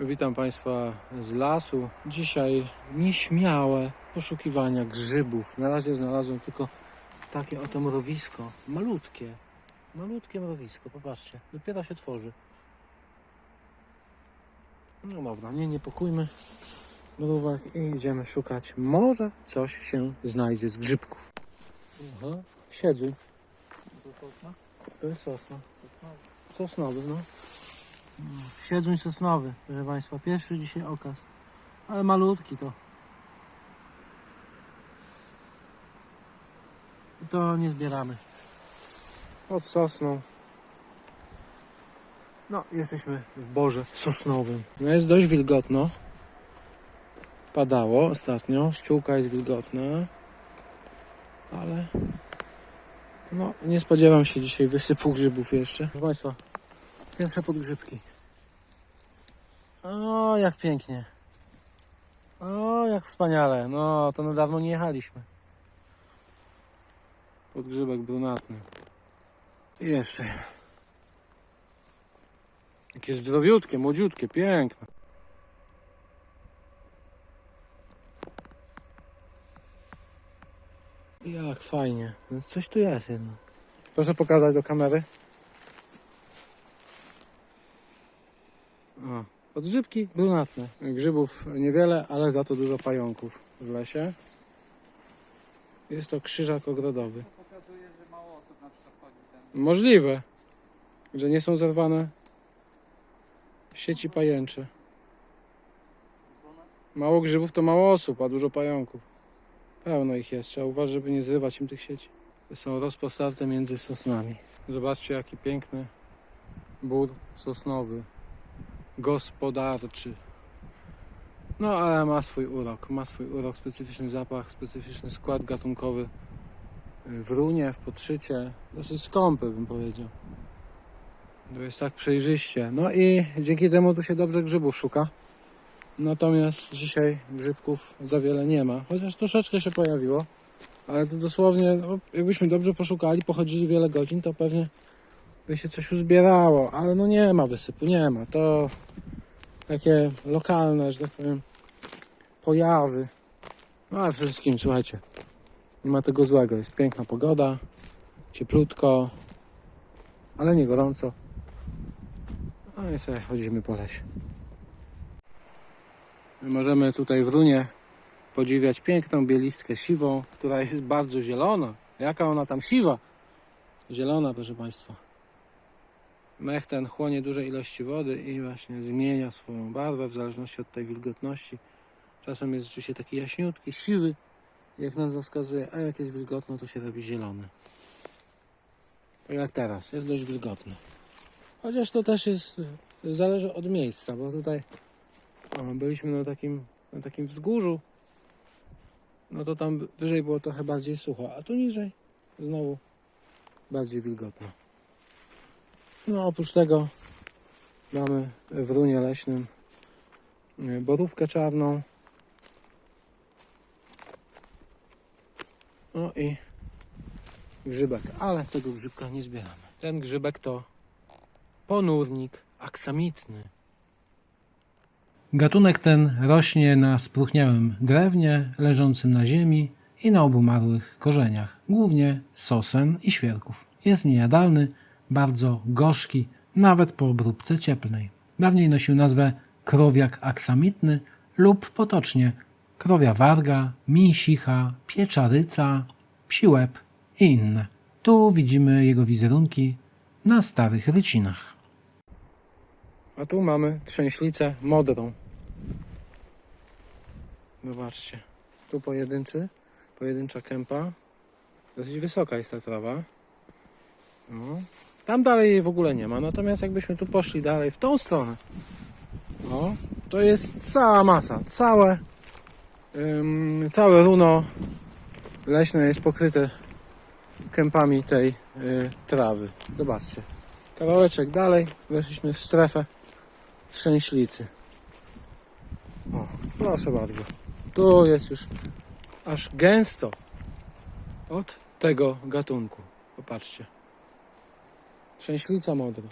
Witam Państwa z lasu. Dzisiaj nieśmiałe poszukiwania grzybów. Na razie znalazłem tylko takie oto mrowisko. Malutkie. Malutkie mrowisko, popatrzcie. Dopiero się tworzy. No dobra, nie niepokójmy mrówek i idziemy szukać. Może coś się znajdzie z grzybków. Aha, siedzi. To jest sosna. Sosnowy, no. Siedząc sosnowy, proszę Państwa. Pierwszy dzisiaj okaz. Ale malutki to. I to nie zbieramy. Pod sosną. No, jesteśmy w Borze Sosnowym. No jest dość wilgotno. Padało ostatnio. Ściółka jest wilgotna. Ale... No, nie spodziewam się dzisiaj wysypu grzybów jeszcze. Proszę Państwa, pierwsze podgrzybki. O, jak pięknie. O, jak wspaniale. No, to na dawno nie jechaliśmy. Podgrzybek brunatny. I jeszcze jeden. Jakie zdrowiutkie, młodziutkie, piękne. Jak fajnie. Coś tu jest jedno. Proszę pokazać do kamery. O, podgrzybki brunatne. Grzybów niewiele, ale za to dużo pająków w lesie. Jest to krzyżak ogrodowy. Możliwe, że nie są zerwane sieci pajęcze. Mało grzybów to mało osób, a dużo pająków. Pełno ich jest. Trzeba uważać, żeby nie zrywać im tych sieci. Są rozpostarte między sosnami. Zobaczcie, jaki piękny bór sosnowy. Gospodarczy. No, ale ma swój urok. Ma swój urok, specyficzny zapach, specyficzny skład gatunkowy w runie, w podszycie. Dosyć skąpy, bym powiedział. To jest tak przejrzyście. No i dzięki temu tu się dobrze grzybów szuka. Natomiast dzisiaj grzybków za wiele nie ma. Chociaż troszeczkę się pojawiło. Ale to dosłownie, no, jakbyśmy dobrze poszukali, pochodzili wiele godzin, to pewnie by się coś uzbierało. Ale no nie ma wysypu, nie ma. To takie lokalne, że tak powiem, pojawy. No ale wszystkim, słuchajcie, nie ma tego złego. Jest piękna pogoda, cieplutko, ale nie gorąco. No i sobie chodzimy po lesie. Możemy tutaj w runie podziwiać piękną bielistkę siwą, która jest bardzo zielona. Jaka ona tam siwa? Zielona, proszę Państwa. Mech ten chłonie duże ilości wody i właśnie zmienia swoją barwę w zależności od tej wilgotności. Czasem jest rzeczywiście taki jaśniutki, siwy, jak nazwa wskazuje, a jak jest wilgotno, to się robi zielony. Tak jak teraz, jest dość wilgotno. Chociaż to też jest, zależy od miejsca, bo tutaj o, byliśmy na takim, na takim wzgórzu, no to tam wyżej było trochę bardziej sucho, a tu niżej znowu bardziej wilgotno. No oprócz tego mamy w runie leśnym y, borówkę czarną. No i grzybek, ale tego grzybka nie zbieramy. Ten grzybek to ponurnik aksamitny. Gatunek ten rośnie na spróchniałym drewnie leżącym na ziemi i na obumarłych korzeniach, głównie sosen i świerków. Jest niejadalny, bardzo gorzki, nawet po obróbce cieplnej. Dawniej nosił nazwę krowiak aksamitny lub potocznie krowia warga, misicha, pieczaryca, psi łeb i inne. Tu widzimy jego wizerunki na starych rycinach. A tu mamy trzęślicę modrą. Zobaczcie. Tu pojedynczy, pojedyncza kępa. Dosyć wysoka jest ta trawa. No. Tam dalej jej w ogóle nie ma. Natomiast jakbyśmy tu poszli dalej w tą stronę, o, to jest cała masa. Całe, ym, całe runo leśne jest pokryte kępami tej y, trawy. Zobaczcie. Kawałeczek dalej weszliśmy w strefę trzęślicy. O, proszę bardzo. Tu jest już aż gęsto od tego gatunku. Popatrzcie. Trzęślica modra.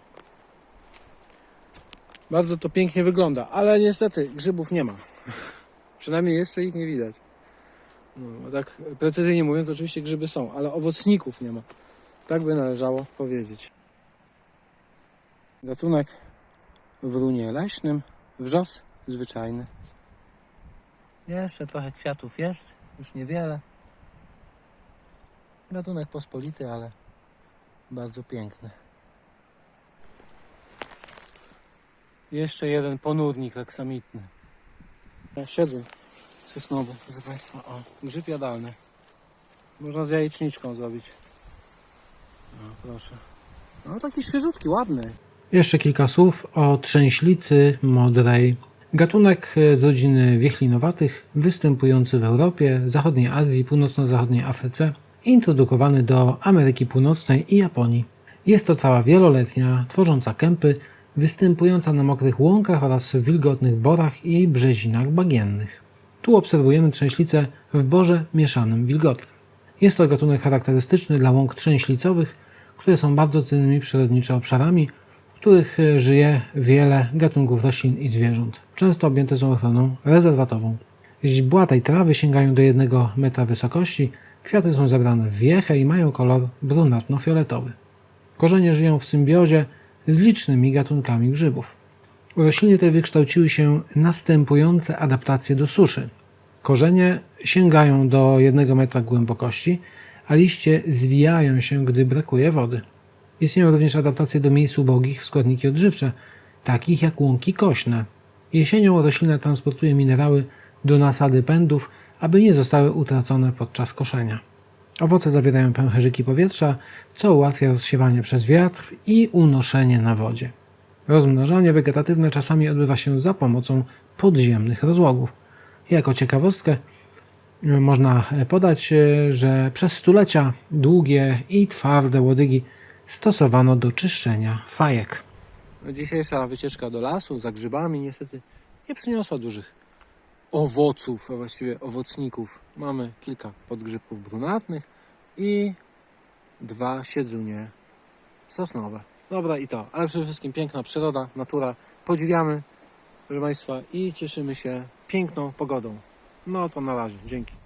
Bardzo to pięknie wygląda, ale niestety grzybów nie ma. Przynajmniej jeszcze ich nie widać. No, tak precyzyjnie mówiąc, oczywiście grzyby są, ale owocników nie ma. Tak by należało powiedzieć. Gatunek w runie leśnym, wrzos zwyczajny. Jeszcze trochę kwiatów jest, już niewiele. Gatunek pospolity, ale bardzo piękny. Jeszcze jeden ponurnik aksamitny. Siedzę sosnowy, proszę Państwa. O, grzyb jadalny. Można z jajeczniczką zrobić. No, proszę. No taki świeżutki, ładny. Jeszcze kilka słów o trzęślicy modrej. Gatunek z rodziny wiechlinowatych, występujący w Europie, zachodniej Azji, północno-zachodniej Afryce, introdukowany do Ameryki Północnej i Japonii. Jest to trawa wieloletnia, tworząca kępy, występująca na mokrych łąkach oraz w wilgotnych borach i brzezinach bagiennych. Tu obserwujemy trzęślicę w borze mieszanym wilgotnym. Jest to gatunek charakterystyczny dla łąk trzęślicowych, które są bardzo cennymi przyrodniczo obszarami, w których e, żyje wiele gatunków roślin i zwierząt. Często objęte są ochroną rezerwatową. Źdźbła tej trawy sięgają do 1 metra wysokości, kwiaty są zebrane w wiechę i mają kolor brunatno-fioletowy. Korzenie żyją w symbiozie z licznymi gatunkami grzybów. U rośliny tej wykształciły się następujące adaptacje do suszy. Korzenie sięgają do 1 metra głębokości, a liście zwijają się, gdy brakuje wody. Istnieją również adaptacje do miejsc ubogich w składniki odżywcze, takich jak łąki kośne. Jesienią roślina transportuje minerały do nasady pędów, aby nie zostały utracone podczas koszenia. Owoce zawierają pęcherzyki powietrza, co ułatwia rozsiewanie przez wiatr i unoszenie na wodzie. Rozmnażanie wegetatywne czasami odbywa się za pomocą podziemnych rozłogów. Jako ciekawostkę e, można podać, e, że przez stulecia długie i twarde łodygi stosowano do czyszczenia fajek. Dzisiejsza wycieczka do lasu za grzybami niestety nie przyniosła dużych owoców, a właściwie owocników. Mamy kilka podgrzybków brunatnych i dwa siedzunie sosnowe. Dobra i to, ale przede wszystkim piękna przyroda, natura. Podziwiamy, proszę Państwa, i cieszymy się piękną pogodą. No to na razie, dzięki.